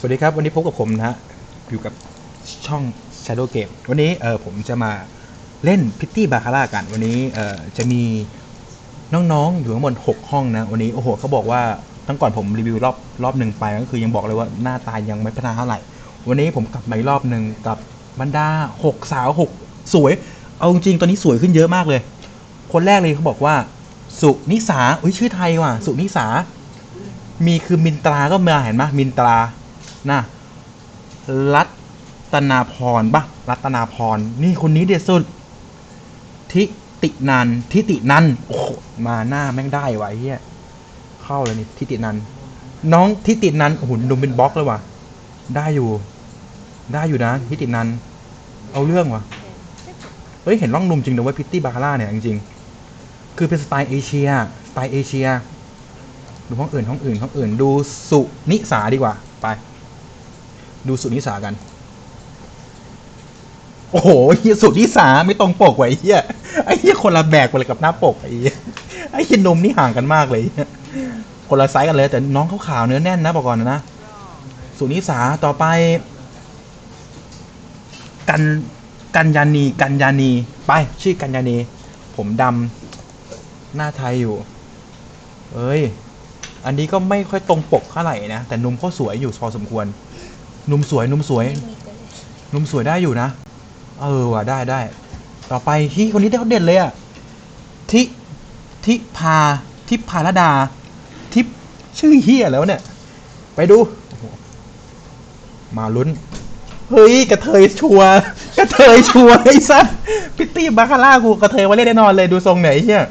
สวัสดีครับ วันนี้พบกับผมนะฮะอยู่กับช่อง Shadow Game วันนี้เออผมจะมาเล่นพิตตี้บาคาร่ากัน วันนี้เออจะมีน้องๆ อยู่ทั้งหมด6ห้องนะ วันนี้โอ้โหเขาบอกว่าตั้งก่อนผมรีวิวรอบรอบหนึ่งไปก็คือยังบอกเลยว่าหน้าตายังไม่พัฒนาเท่าไหร่ วันนี้ผมกลับมาอีกรอบหนึ่งกับบรรดา6สาว6สวย เอาจริงตอนนี้สวยขึ้นเยอะมากเลย คนแรกเลยเขาบอกว่า สุนิสาอุ้ยชื่อไทยว่ะ สุนิสามีคือมินตราก็มาเห็นไหมมินตรา นะรัตนาพรปะรัตนาพร นี่คนนี้เด็ดสุด ทิตินันทิตินันโอ้โหมาหน้าแม่งได้วะไอ้เฮียเข้าเลยนี่ทิตินันน้องทิตินันโอ้โหดุมเป็นบล็อกเลยว่ะ ได้อยู่ ได้อยู่นะทิตินันเอาเรื่องว่ะเฮ้ยเห็นร่องนุ่มจริงนะว่าพิตตี้บาคาร่าเนี่ยจริงๆคือเป็นสไตล์เอเชียสไตล์เอเชียดูห้องอื่นห้องอื่นห้องอื่นดูสุนิสาดีกว่าไป ดูสุนิสากัน โอ้โหเฮียสุนิสาไม่ตรงปกไวะไอ้เฮียไอ้เฮียคนละแบกไปเลยกับหน้าปกไอ้เฮียไอ้เฮียนมนี่ห่างกันมากเลยคนละไซส์กันเลย แต่น้องเขาขาวเนื้อแน่นนะบอกก่อนนะสุนิสาต่อไป กันกันยานีกันยานีไป ชื่อกันยานีผมดำหน้าไทยอยู่ เอ้ย อันนี้ก็ไม่ค่อยตรงปกเท่าไหร่นะ แต่นมเขาสวยอยู่พอสมควร นุ่มสวยนุ่มสวยนุ่มสวยได้อยู่นะ เออว่ะได้ได้ ต่อไปที่คนนี้ได้เขาเด่นเลยอะทิทิพาทิพาลดา ทิพชื่อเฮียแล้วเนี่ย ไปดู มาลุ้น เฮ้ย กระเทยชัวกระเทยชัวไอ้สัสพิตตี้บาคาร่ากูกระเทยมาเล่นแน่นอนเลยดูทรงไหนเฮีย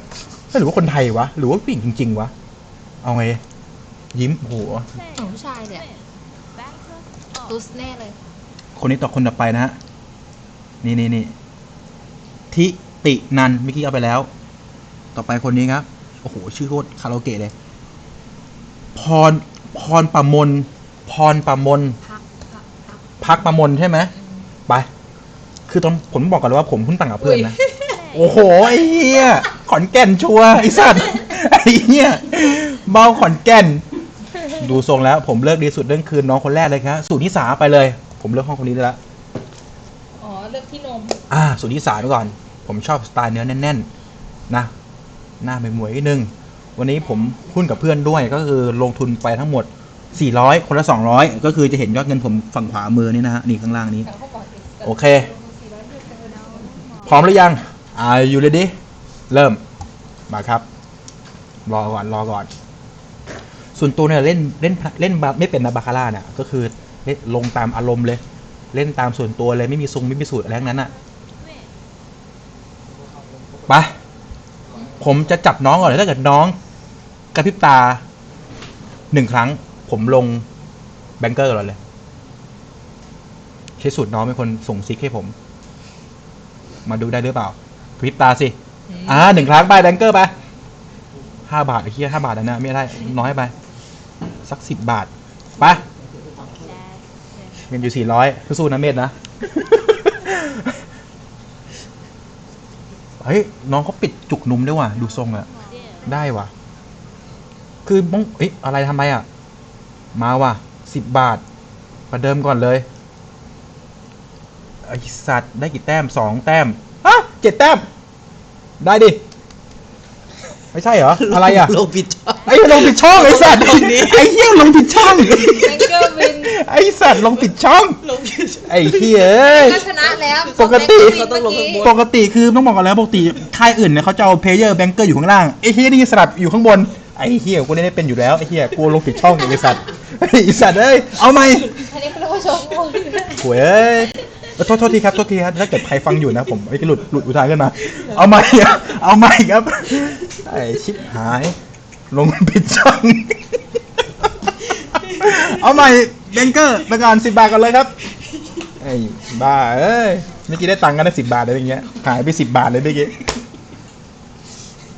หรือว่าคนไทยวะ หรือว่าผู้หญิงจริง ๆ วะ เอาไง ยิ้มโหของผู้ชายเนี่ย ตุสแน่เลย คนนี้ต่อคนต่อไปนะฮะ นี่นี่นี่ทิตินันเมื่อกี้เอาไปแล้ว ต่อไปคนนี้ครับ โอ้โห ชื่อโคตรคาราโอเกะเลย พร พรประมน พรประมน พักพักพักพักประมนใช่ไหม ไป คือตอนผมบอกก่อนเลยว่าผมเพิ่งต่างกับเพื่อนนะ โอ้โห ไอ้เหี้ย ขอนแก่นชัวร์ไอ้สัตว์ ไอ้เหี้ยเมาขอนแก่น ดูทรงแล้วผมเลิกดีสุดเรื่องคืนน้องคนแรกเลยครับสูตรนิสาไปเลย ผมเลือกห้องคนนี้ได้แล้ว อ๋อ เลือกที่นม อ่า สูตรนิสาไปก่อน ผมชอบสไตล์เนื้อแน่นๆ นะ หน้าไม่มวยนิดนึง วันนี้ผมหุ้นกับเพื่อนด้วยก็คือลงทุนไปทั้งหมด 400 คนละ 200 ก็คือจะเห็นยอดเงินผมฝั่งขวามือนี่นะฮะ นี่ข้างล่างนี้ โอเค พร้อมหรือยัง อ่าอยู่เลยดิ เริ่ม มาครับ รอก่อน รอก่อน ส่วนตัวเนี่ยเล่นเล่นเล่นบาไม่เป็นนะบาคาร่าเนี่ยก็คือเล่นลงตามอารมณ์เลย เล่นตามส่วนตัวเลยไม่มีทรงไม่มีสูตรอะไรทั้งนั้นอะไปผมจะจับน้องก่อนเลยถ้าเกิดน้องกระพริบตาหนึ่งครั้ง ผมลงแบงเกอร์ก่อนเลย ใช้สูตรน้องเป็นคนส่งซิกให้ผม มาดูได้หรือเปล่ากระพริบตาสิอ่าหนึ่งครั้งไปแบงเกอร์ไปห้าบาทไอ้เหี้ยห้าบาทนะนะไม่ได้น้อยไป สักสิบบาทไปเงินอยู่สี่ร้อยสู้ๆนะเมธนะ เฮ้ย น้องเขาปิดจุกนุ่มด้วยว่ะ ดูทรงอะได้ว่ะ คือมองเอ้ยอะไรทำไมอะมาว่ะสิบบาท ประเดิมก่อนเลยไอสัตว์ได้กี่แต้มสองแต้มฮะเจ็ดแต้ม ได้ดิ ไม่ใช่เหรอ อะไรอะ ลงผิดช่อง ไอ้ลงผิดช่องไอ้สัตว์ตรงนี้ไอ้เหี้ยลงผิดช่อง แบงเกอร์วินไอ้สัตว์ลงผิดช่อง ลงผิดช่องไอ้เหี้ยเอ้ย ก็ชนะแล้วปกติ เขาต้องลงข้างบน ปกติคือต้องบอกก่อนแล้วปกติค่ายอื่นเนี่ยเขาจะเอาเพลเยอร์แบงเกอร์อยู่ข้างล่างไอ้เหี้ยนี่สลับอยู่ข้างบนไอ้เหี้ยกูได้เป็นอยู่แล้วไอ้เหี้ยกูลงผิดช่องไอ้สัตว์ไอ้สัตว์เอ้ยเอาไหมอันนี้เขาเรียกว่าชมพูโว้ยเอ้ยเอ้ยโทษโทษทีครับโทษทีครับถ้าเกิดใครฟังอยู่นะผมไอ้หลุดหลุดอุทานขึ้นมา เอาไหมเอาไหมครับไอ้ชิบหาย ลงผิดช่องเอาใหม่เบงเกอร์ไปก่อนสิบบาทกันเลยครับไอ้บ้าเอ้ยเมื่อกี้ได้ตังค์กันได้สิบบาทเลยอย่างเงี้ยหายไปสิบบาทเลยเมื่อกี้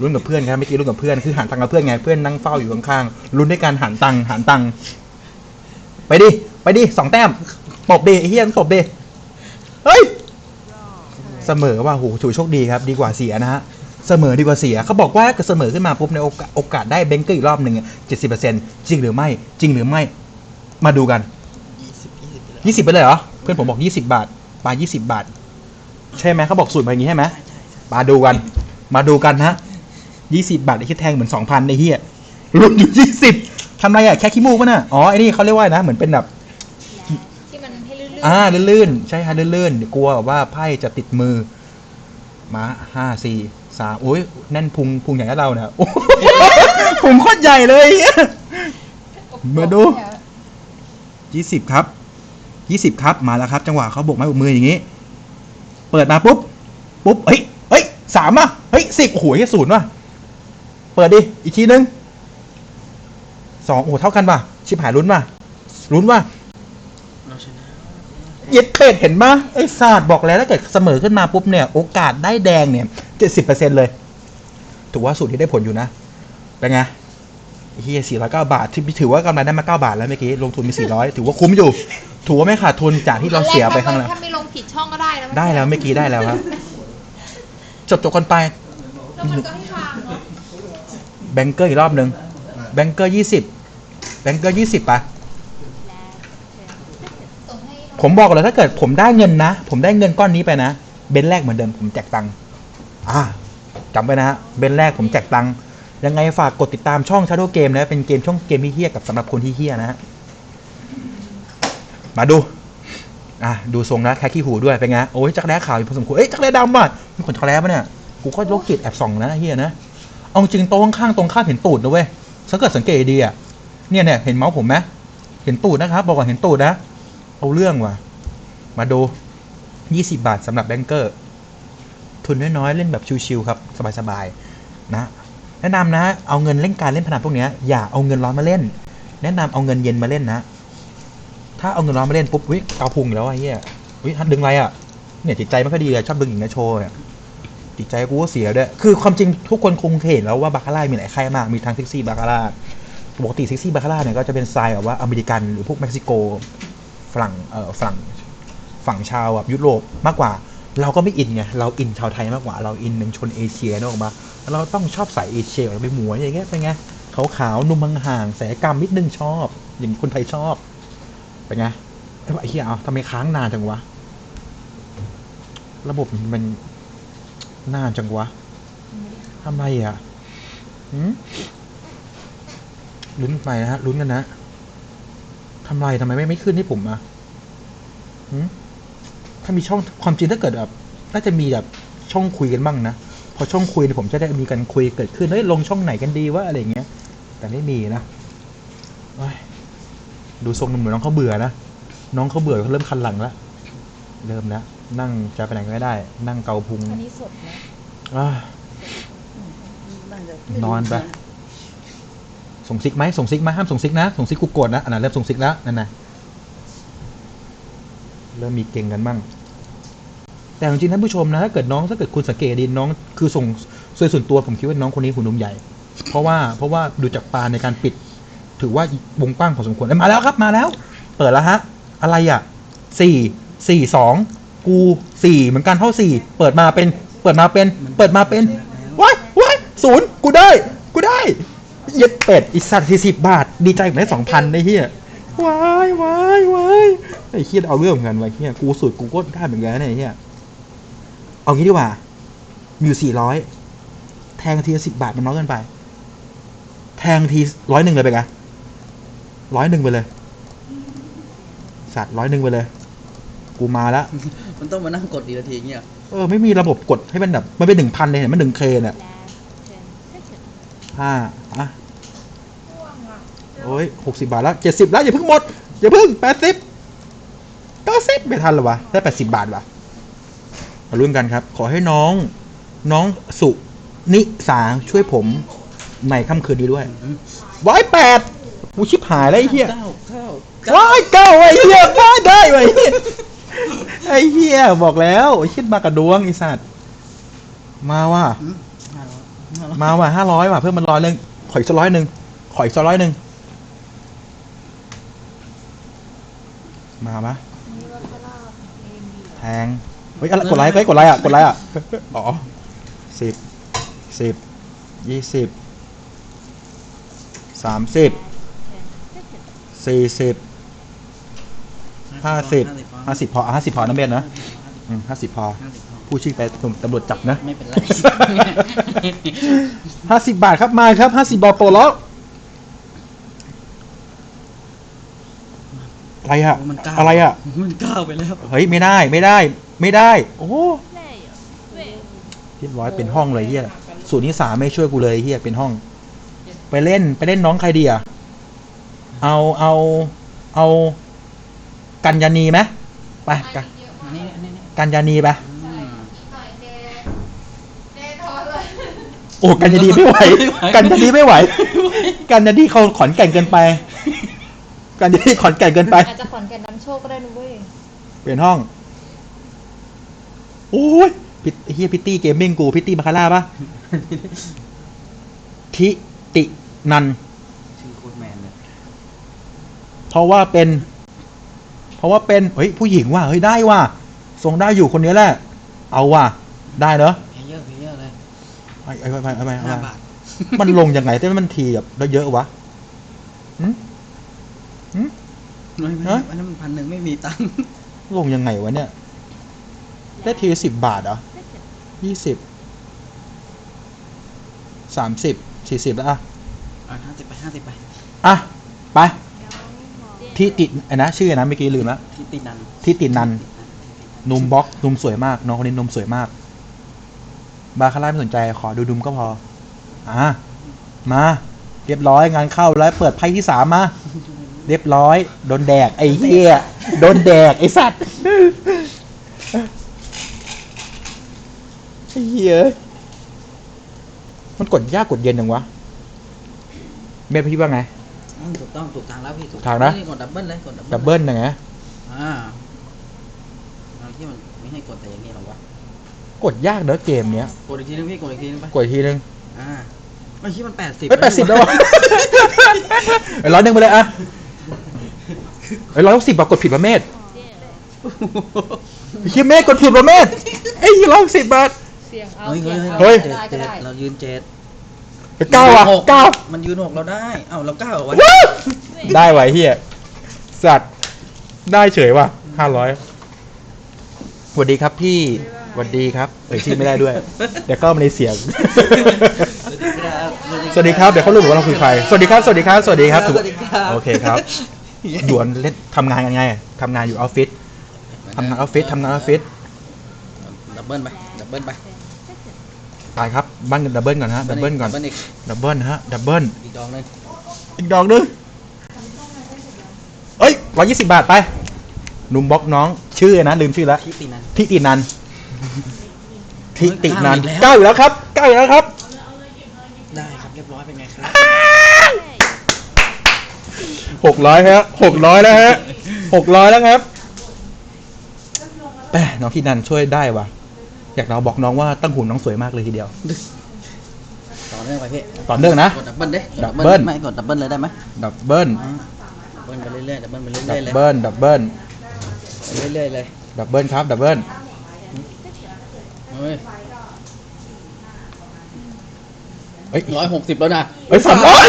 ลุ้นกับเพื่อนครับเมื่อกี้ลุ้นกับเพื่อนคือหันตังค์กับเพื่อนไงเพื่อนนั่งเฝ้าอยู่ข้างๆลุ้นด้วยการหันตังค์หันตังค์ไปดิไปดิสองแต้มตบดิไอ้เฮียต้องตบดิเฮ้ยเสมอว่าโหถือโชคดีครับ ดีกว่าเสียนะฮะ เสมอดีกว่าเสียเขาบอกว่าเกิดเสมอขึ้นมาปุ๊บในโอกาสโอกาสได้เบงเกอร์อีกรอบหนึ่งเจ็ดสิบเปอร์เซ็นต์จริงหรือไม่ จริงหรือไม่ มาดูกันยี่สิบไปเลยเหรอ เพื่อนผมบอกยี่สิบาทปลายี่สิบาท ใช่ไหมเขาบอกสูตรมาอย่างนี้ใช่ไหมใช่ใช่ใช่มาดูกัน มาดูกันฮะยี่สิบาทไอ้คิดแทงเหมือนสองพันในเฮียรุ่นอยู่ยี่สิบทำไรอะแค่ขี้มูกป่ะน่ะอ๋อไอ้นี่เขาเรียกว่านะ เหมือนเป็นแบบที่มันให้ลื่นๆอ่าลื่นๆใช่ฮะลื่นๆเดี๋ยวกลัวว่าไพ่จะติดมือมาห้าสี่ สามโอ้ยแน่นพุงพุงอย่างกับเราเนี่ยโอ้โหพุงโคตรใหญ่เลยเหี้ยมาดูยี่สิบครับยี่สิบครับมาแล้วครับ จังหวะเขาโบกไม้โบกมืออย่างนี้ เปิดมาปุ๊บปุ๊บเฮ้ยเฮ้ยสามอะเฮ้ยสิบโอ้โหเฮ้ยศูนย์ว่ะเปิดดิอีกทีนึงสองโอ้โหเท่ากันว่ะ ชิบหายลุ้นว่ะลุ้นว่ะเราชนะเย็ดเป็ดเห็นปะไอ้ศาสตร์บอกแล้วถ้าเกิดเสมอขึ้นมาปุ๊บเนี่ย โอกาสได้แดงเนี่ย เจ็ดสิบเปอร์เซ็นเลย ถือว่าสูตรที่ได้ผลอยู่นะ เป็นไงเฮียสี่ร้อยเก้าบาท ที่ถือว่ากำไรได้มาเก้าบาทแล้วเมื่อกี้ลงทุนมีสี่ร้อยถือว่าคุ้มอยู่ ถือว่าไม่ขาดทุนจากที่เราเสียไปข้างหลังถ้าไม่ลงผิดช่องก็ได้แล้วได้แล้วเมื่อกี้ได้แล้วครับจบจบกันไปแล้วมันก็ให้วางเนาะแบงเกอร์อีกรอบหนึ่งแบงเกอร์ยี่สิบแบงเกอร์ยี่สิบปะส่งให้น้องผมบอกเลยถ้าเกิดผมได้เงินนะ ผมได้เงินก้อนนี้ไปนะ เบนแรกเหมือนเดิมผมแจกตังค์ อ่าจำไว้นะฮะเบนแรกผมแจกตังค์ยังไงฝากกดติดตามช่อง Shadow Game นะเป็นเกมช่องเกมที่เฮี้ยกับสำหรับคนที่เฮี้ยนะฮะมาดูอะดูทรงนะแค่ขี้หูด้วยเป็นไงโอ้ยจักรแร้ขาวอยู่พอสมควรเอ้ยจักรแร้ดำอะมีขนจักรแร้ปะเนี่ยกูก็โรคจิตแอบส่องนะเฮียนะเอาจริงโต๊ะข้างๆตรงข้ามเห็นตูดนะเว้ยสังเกตสังเกตดีอะเนี่ยเนี่ยเห็นเมาส์ผมไหมเห็นตูดนะครับ บอกว่าเห็นตูดนะ เอาเรื่องว่ะ มาดู 20 บาทสำหรับแบงเกอร์ ทุนน้อยๆเล่นแบบชิวๆครับสบายๆนะแนะนำนะ เอาเงินเล่นการเล่นพนันพวกนี้อย่าเอาเงินร้อนมาเล่น แนะนำเอาเงินเย็นมาเล่นนะ ถ้าเอาเงินร้อนมาเล่นปุ๊บวิเกาพุงอีกแล้วไอ้เหี้ยวิทันดึงอะไรอะเนี่ยจิตใจไม่ค่อยดีเลยชอบดึงหญิงในโชว์เนี่ยจิตใจกูก็เสียด้วยคือความจริงทุกคนคงเห็นแล้วว่าบาคาร่ามีหลายค่ายมากมีทั้งเซ็กซี่บาคาร่าปกติเซ็กซี่บาคาร่าเนี่ยก็จะเป็นสไตล์แบบว่าอเมริกันหรือพวกเม็กซิโก ฝรั่งเอ่อฝรั่งฝั่งชาวแบบยุโรปมากกว่า เราก็ไม่อินไงเราอินชาวไทยมากกว่า เราอินเป็นชนเอเชียนออกมาเราต้องชอบสายเอเชียไปหมวยอย่างเงี้ยเป็นไงขาวขาวๆนุ่มห่างแสกรรมนิดนึงชอบ อย่างคนไทยชอบเป็นไงแต่ว่าไอ้เหี้ยเอาทำไมค้างนานจังวะ ระบบมันนานจังวะทำไมอะลุ้นไปนะฮะลุ้นกันนะทำไมทำไมไม่ไม่ขึ้นให้ผมอะหืม ถ้ามีช่องความจริงถ้าเกิดแบบน่าจะมีแบบช่องคุยกันบ้างนะพอช่องคุยเนี่ยผมจะได้มีการคุยเกิดขึ้นเฮ้ยลงช่องไหนกันดีว่าอะไรอย่างเงี้ย แต่ไม่มีนะโอ้ยดูทรงเหมือนน้องเขาเบื่อนะน้องเขาเบื่อเขาเริ่มคันหลังแล้วเริ่มแล้วนั่งจะไปไหนก็ไม่ได้ นั่งเกาพุงอันนี้สดนะอ่าน่าจะนอนไปส่งซิกไหมส่งซิกไหมห้ามส่งซิกนะส่งซิกกูโกรธนะอันนั้นเริ่มส่งซิกแล้วนั่นนะ เริ่มมีเก่งกันบ้าง แต่จริงๆท่านผู้ชมนะ ถ้าเกิดน้องถ้าเกิดคุณสังเกตดีน้อง คือส่งโดยส่วนตัวผมคิดว่าน้องคนนี้หุ่นนมใหญ่ เพราะว่าเพราะว่าดูจากปลาในการปิด ถือว่าวงกว้างพอสมควรมาแล้วครับมาแล้ว เปิดแล้วฮะ อะไรอะสี่สี่สองกูสี่เหมือนกันเท่าสี่เปิดมาเป็น เปิดมาเป็น เปิดมาเป็นว้ายว้ายศูนย์กูได้ กูได้เย็ดเป็ดอีสัตว์สี่สิบบาท ดีใจกับได้สองพันไอ้เหี้ย ว้ายว้ายว้ายไอ้เหี้ยเอาเรื่องเหมือนกันไว้เหี้ยกูสุดกูก็ได้เหมือนกันนะไอ้เหี้ยเอางี้ดีกว่ามีอยู่สี่ร้อยแทงทีสิบบาทมันน้อยเกินไป แทงทีร้อยหนึ่งเลยไปกะร้อยหนึ่งไปเลย สัตว์ร้อยหนึ่งไปเลย กูมาแล้วมันต้องมานั่งกดอีกนาทีเงี้ยเออไม่มีระบบกดให้มันแบบมันเป็นหนึ่งพันเลยเห็นมันหนึ่งเคเนี่ยห้าอะ โอ้ยหกสิบาทแล้วเจ็ดสิบแล้วอย่าเพิ่งหมด อย่าเพิ่งแปดสิบเก้าสิบไม่ทันเหรอวะ ได้แปดสิบาทวะมาลุ้นกันครับ ขอให้น้องน้องสุนิสาช่วยผมในค่ำคืนนี้ด้วยว้ายแปดกูชิบหายแล้วไอ้เหี้ยเก้าเก้าว้ายเก้าไอ้เหี้ยว้ายได้ไว้ยไอ้เหี้ยบอกแล้วไอ้ชิดมากระดวงไอ้สัตว์มาว่ะอืมห้าร้อยห้าร้อยมาว่ะห้าร้อยว่ะเพิ่มมันร้อยหนึ่งขออีกสักร้อยหนึ่งขออีกสักร้อยหนึ่ง มาปะแทง เฮ้ยอะไรกดไลค์ไปกดไลค์อะ กดไลค์อะ อ๋อสิบสิบยี่สิบสามสิบสี่สิบห้าห้าสิบห้าสิบพอห้าสิบพอนะเบนนะอืมห้าสิบพอห้าสิบพอ ผู้ชื่อไปตำรวจจับนะไม่เป็นไรห้าสิบบาทครับมาครับห้าสิบาทโปรแล้ว อะไรอะมันก้าวอะไรอะมันก้าวไปแล้วเฮ้ยไม่ได้ไม่ได้ ไม่ได้ โอ้โห Player. Win. เรียบร้อยเป็นห้องเลยเฮียสูตรนี้สามไม่ช่วยกูเลยเฮียเป็นห้อง ไปเล่นไปเล่นน้องใครดีอะเอาเอาเอา กัญญานีไหมไปกันอันนี้อันนี้นี่กัญญานีไปอืมโอ้กัญญานีไม่ไหว กัญญานีไม่ไหว กัญญานีเขาขอนแก่นเกินไป กัญญานีขอนแก่นเกินไป อาจจะขอนแก่นนำโชคก็ได้นะเว้ยเปลี่ยนห้อง โอ้ยพิตเฮียพิตตี้เกมมิ่งกู พิตตี้บาคาร่าปะทิตินัน ชื่อโคตรแมนเลยเพราะว่าเป็น เพราะว่าเป็น เฮ้ย ผู้หญิงว่ะเฮ้ย ได้ว่ะทรงได้อยู่คนนี้แหละ เอาว่ะ ได้เนอะเพลเยอร์เพลเยอร์เลยไอ้ไอ้ไปไปไปห้าไปบาทมันลงยังไงแต่มันทีแบบได้เยอะวะหึหึ ไม่ไม่ฮะอันนั้นมันพันหนึ่งไม่มีตังค์ลงยังไงวะเนี่ย ได้ทีสิบบาทเหรอยี่สิบสามสิบสี่สิบแล้วอะอะห้าสิบไปห้าสิบไป อะ ไป ที่ติดไอ้นะชื่ออะไรนะเมื่อกี้ลืมแล้วที่ตินันที่ติดนันนุมบล็อกนุมสวยมากน้องคนนี้นมสวยมาก บาคาร่าไม่สนใจขอดูดุมก็พอ อะมา เรียบร้อยงานเข้าแล้วเปิดไพ่ที่สามมา เรียบร้อย โดนแดก ไอ้เหี้ย โดนแดก ไอ้สัตว์ ไอ้เหี้ย มันกดยากกดเย็นจังวะ เมย์พี่ว่าไง อืมถูกต้องถูกทางแล้วพี่ถูกทางนะกดดับเบิลเลยกดดับดับเบิลยังไงอ่าเอาที่มันไม่ให้กดแต่อย่างนี้หรอกวะกดยากเนอะเกมเนี้ย กดอีกทีนึงพี่กดอีกทีนึงไปกดอีกทีนึงอ่าไม่คิดมันแปดสิบเอ้ยแปดสิบแล้ววะไอ้ร้อยหนึ่งไปเลยอะ ไอ้ร้อยหกสิบบอกกดผิดประเมตรไอ้เหี้ยเมตรกดผิดประเมตรไอ้ร้อยหกสิบบาท เสียงเอาเฮ้ยเสีเฮ้ยยงเฮ้ยเอาเจ็ดได้ก็เจ็ดได้ เรายืนเจ็ดไอ้เก้าอะหกเก้ามันยืนหกเราได้ เอ้าเราเก้าเหรอวะว้าวได้ไวะไอ้เฮียสัตว์ได้เฉยว่ะห้าร้อยสวัสดีครับพี่สวัสดีครับเอ่ยชื่อไม่ได้ด้วย เดี๋ยวเข้ามาในเสียง สวัสดีครับ เดี๋ยวเขารู้ว่าเราคือใคร สวัสดีครับ สวัสดีครับ สวัสดีครับสวัสดีครับ โอเคครับ หยวนเล่นทำงานกันไงทำงานอยู่ออฟฟิศทำงานออฟฟิศทำงานออฟฟิศดับเบิลไปดับเบิลไปตายครับบ้านกันดับเบิลก่อนฮะดับเบิลก่อนดับเบิลอีกดับเบิลฮะดับเบิลอีกดอกหนึงอีกดอกหนึงเอ้ยร้อยยี่สิบบาทไปหนุ่มบล็อกน้อง ชื่อนะลืมชื่อแล้วที่ปีนั้นทิตินันทิตินันเก้าอีกแล้วเก้าอยู่แล้วครับเก้าอยู่แล้วครับ ได้ครับเรียบร้อยเป็นไงครับ หกร้อยฮะหกร้อยแล้วฮะหกร้อยแล้วครับแต่น้องทิตินันช่วยได้ว่ะอยากเราบอกน้องว่าตั้งหุ่นน้องสวยมากเลยทีเดียว ต่อเนื่องไปพี่ต่อเนื่องนะ กดดับเบิลเด้ดับเบิ้ล ไม่กดดับเบิลเลยได้ไหมดับเบิลอ่าดับเบิลไปเรื่อยๆดับเบิลไปเรื่ดัอยๆเลยบเบิลดับเบิลไปเรื่อยๆเลยดับเบิลครับดับเบิลเฮ้ยเอ้ยร้อยหกสิบแล้วนะเอ้ยสามร้อย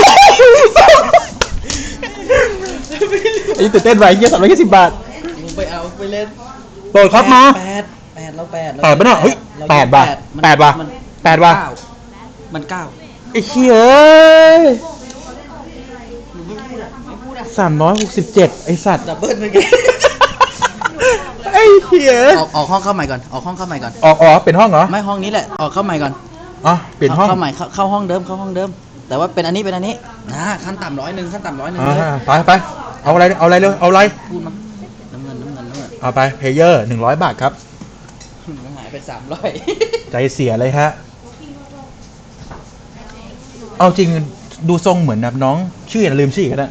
ไอ้ตื่นเต้นไปเยี่ยสามร้อยยี่สิบบาทมึงไปเอาไปเล่นโดดครับมาแปดแปดเราแปดแปดปะเนี่ยเฮ้ยเราแปดว่ะมันแปดว่ะมันแปดว่ะเก้ามันเก้าไอ้เหี้ยสามร้อยหกสิบเจ็ดไอ้สัตว์ดับเบิลไปกันไอ้เหี้ยออกออกห้องเข้าใหม่ก่อนออกห้องเข้าใหม่ก่อนออกอ๋อเป็นห้องเหรอไม่ห้องนี้แหละออกเข้าใหม่ก่อนอ๋อเปลี่ยนห้องเข้าใหม่เข้าเข้าห้องเดิมเข้าห้องเดิม แต่ว่าเป็นอันนี้เป็นอันนี้นะขั้นต่ำร้อยหนึ่งขั้นต่ำร้อยหนึ่งอ่าเลยไปไป เอาอะไรเอาอะไรเลยเอาอะไรพูดมาน้ำเงินน้ำเงินน้ำเงินเอาไปเพลเยอร์หนึ่งร้อยบาทครับมันหายไปสามร้อยใจเสียเลยฮะ เอาจริงดูทรงเหมือนแบบน้อง ชื่ออะไรลืมชื่ออีกันนะ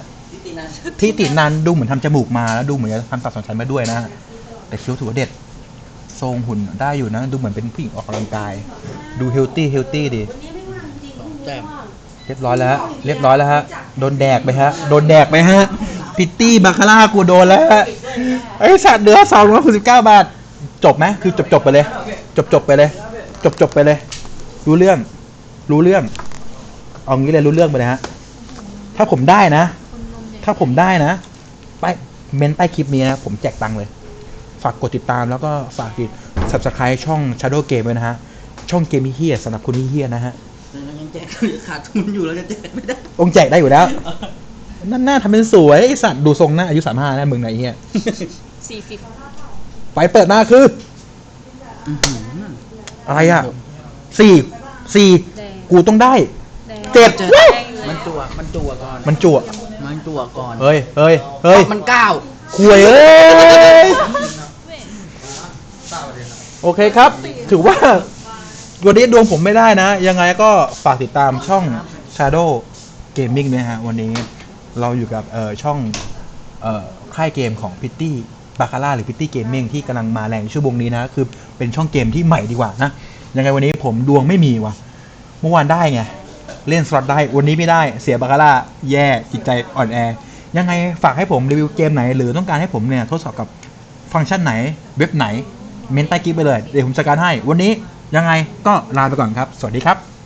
ที่ตินันดูเหมือนทำจมูกมาแล้วดูเหมือนจะทำตัดสองชั้นมาด้วยนะ แต่คิ้วถือว่าเด็ด ทรงหุ่นได้อยู่นะ ดูเหมือนเป็นผู้หญิงออกกำลังกาย ดูเฮลตี้เฮลตี้ดีแต้ม เรียบร้อยแล้วฮะเรียบร้อยแล้วฮะโดนแดกไปฮะโดนแดกไปฮะพิตตี้บาคาร่ากูโดนแล้วฮะไอ้สัตว์เดือสองร้อยหกสิบเก้าบาท จบไหมคือจบจบไปเลย จบจบไปเลย จบจบไปเลย รู้เรื่อง รู้เรื่อง เอางี้เลยรู้เรื่องไปเลยฮะถ้าผมได้นะ ถ้าผมได้นะไปเมนใต้คลิปนี้นะผมแจกตังค์เลย ฝากกดติดตามแล้วก็ฝากกด subscribe ช่อง Shadow Game ด้วยนะฮะ ช่องเกมเฮียสำหรับคุณที่เฮียนะฮะ แต่เรายังแจกขาดทุนอยู่เราจะแจกไม่ได้องค์แจกได้อยู่แล้วนั่นหน้าทำเป็นสวยไอสัตว์ดูทรงหน้าอายุสามห้านะมึงไหนเฮียสี่สิบไปเปิดมาคือ อื้อหืออะไรอะสี่สี่แดงกูต้องได้ แดงเจ็ดแดงมันจั่วมันจั่วก่อน มันจั่วมันจั่วก่อนเฮ้ยเฮ้ยเฮ้ยมันเก้าคุยเอ้ยโอเคครับ ถือว่า วันนี้ดวงผมไม่ได้นะ ยังไงก็ฝากติดตามช่อง Shadow Gaming นะฮะ วันนี้เราอยู่กับเอ่อช่องเอ่อค่ายเกมของ Pitty b a c a r a หรือ Pitty Gaming ที่กำลังมาแรงช่วโมงนี้นะ คือเป็นช่องเกมที่ใหม่ดีกว่านะ ยังไงวันนี้ผมดวงไม่มีว่ะ เมื่อวานได้ไง เล่นสล็อตได้ วันนี้ไม่ได้ เสียบาคาร่าแย่จิตใจอ่อนแอ ยังไงฝากให้ผมรีวิวเกมไหน หรือต้องการให้ผมเนี่ยทดสอบกับฟังก์ชันไหน เว็บไหน เมนใต้คลิปไปเลย เดี๋ยวผมจัดการให้ วันนี้ ยังไงก็ลาไปก่อนครับ สวัสดีครับ